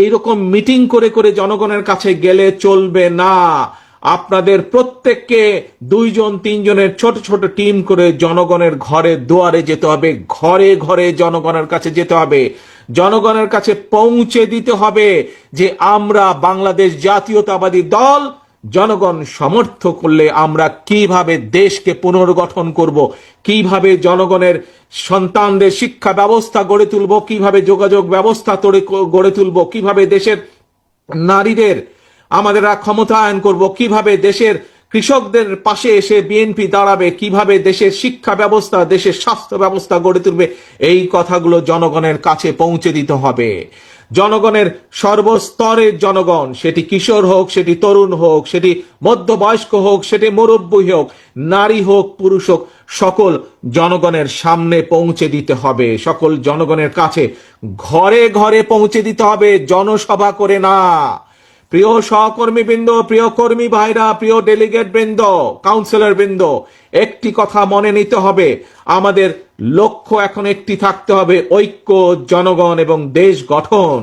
এইরকম মিটিং করে করে জনগণের কাছে গেলে চলবে না। আপনাদের প্রত্যেককে দুইজন, তিনজনের ছোট ছোট টিম করে জনগণের ঘরে দুয়ারে যেতে হবে, ঘরে ঘরে জনগণের কাছে যেতে হবে। জনগণের কাছে পৌঁছে দিতে হবে যে আমরা বাংলাদেশ জাতীয়তাবাদী দল জনগণ সমর্থ করলে আমরা কীভাবে দেশকে পুনর্গঠন করব? কীভাবে জনগণের সন্তানদের শিক্ষা ব্যবস্থা গড়ে তুলব? কীভাবে যোগাযোগ ব্যবস্থা তৈরি গড়ে তুলব? কীভাবে দেশের নারীদের আমাদের ক্ষমতায়ন করব? কীভাবে দেশের কৃষকদের পাশে এসে বিএনপি দাঁড়াবে? কীভাবে দেশের শিক্ষা ব্যবস্থা, দেশের স্বাস্থ্য ব্যবস্থা গড়ে তুলবে? এই কথাগুলো জনগণের কাছে পৌঁছে দিতে হবে। জনগণের সর্বস্তরের জনগণ। সেটি কিশোর হোক, সেটি তরুণ হোক, সেটি মধ্যবয়স্ক হোক, সেটি মুরব্বী হোক, নারী হোক, পুরুষ হোক, সকল জনগণের সামনে পৌঁছে দিতে হবে। সকল জনগণের কাছে ঘরে ঘরে পৌঁছে দিতে হবে, জনসভা করে না। প্রিয় সহকর্মী বৃন্দ প্রিয় কর্মী ভাইরা, প্রিয় ডেলিগেট বৃন্দ, কাউন্সিলর বৃন্দ, একটি কথা মনে নিতে হবে। আমাদের লক্ষ্য এখন একটি থাকতে হবে ঐক্য জনগণ এবং দেশ গঠন।